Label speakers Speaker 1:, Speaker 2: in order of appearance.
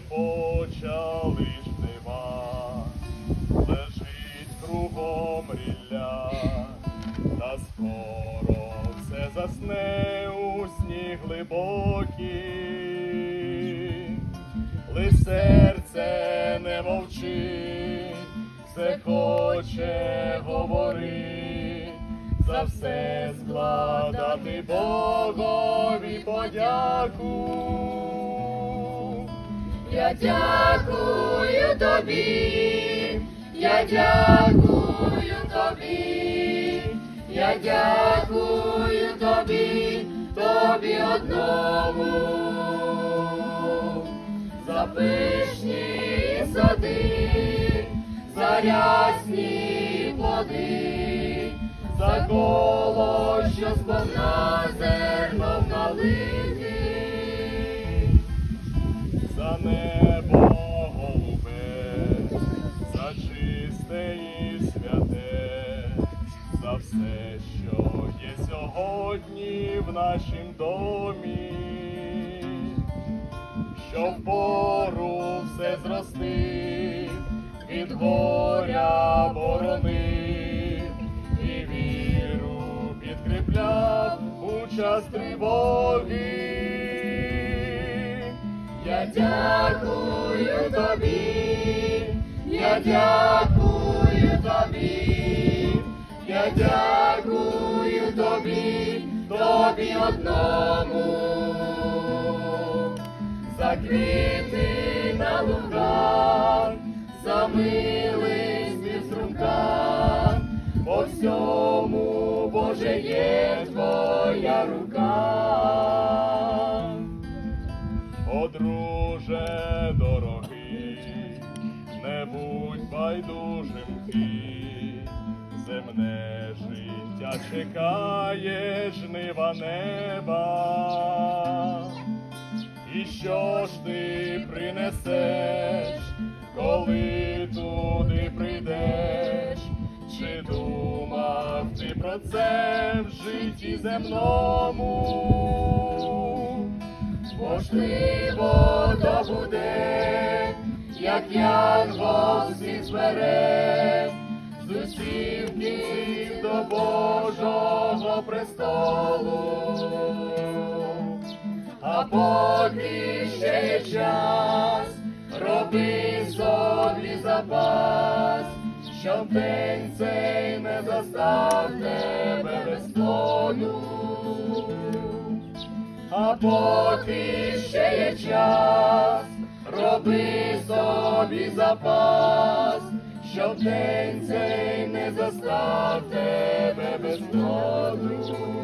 Speaker 1: почали жнива, лежить кругом рілля, та скоро все засне у сні глибокий, лиш серце не мовчить, все хоче говорить, за все складати Богові подяку.
Speaker 2: Дякую тобі, я дякую тобі, я дякую тобі, тобі одному. За пишні сади, за рясні плоди, за коло, що сповна зерно в калині.
Speaker 1: за чисте і святе, за все, що є сьогодні в нашім домі, що в пору все зрости, від горя боронив і віру підкріпляв у час тривоги.
Speaker 2: Я дякую тобі, я дякую дякую тобі, тобі одному. За квіти на лугах, за спів струмка, по всьому, Боже, є твоя рука.
Speaker 1: О, друже дорогий, не будь байдужим ти, земне життя чекає жнива неба. І що ж ти принесеш, коли туди прийдеш? Чи думав ти про це в житті земному?
Speaker 2: Можливо, то буде, як янгол всіх збере, Божого престолу. А поки ще є час, роби собі запас, щоб день цей не застав тебе без плоду. А поки ще є час, роби собі запас, щоб день цей не застав тебе безплодну.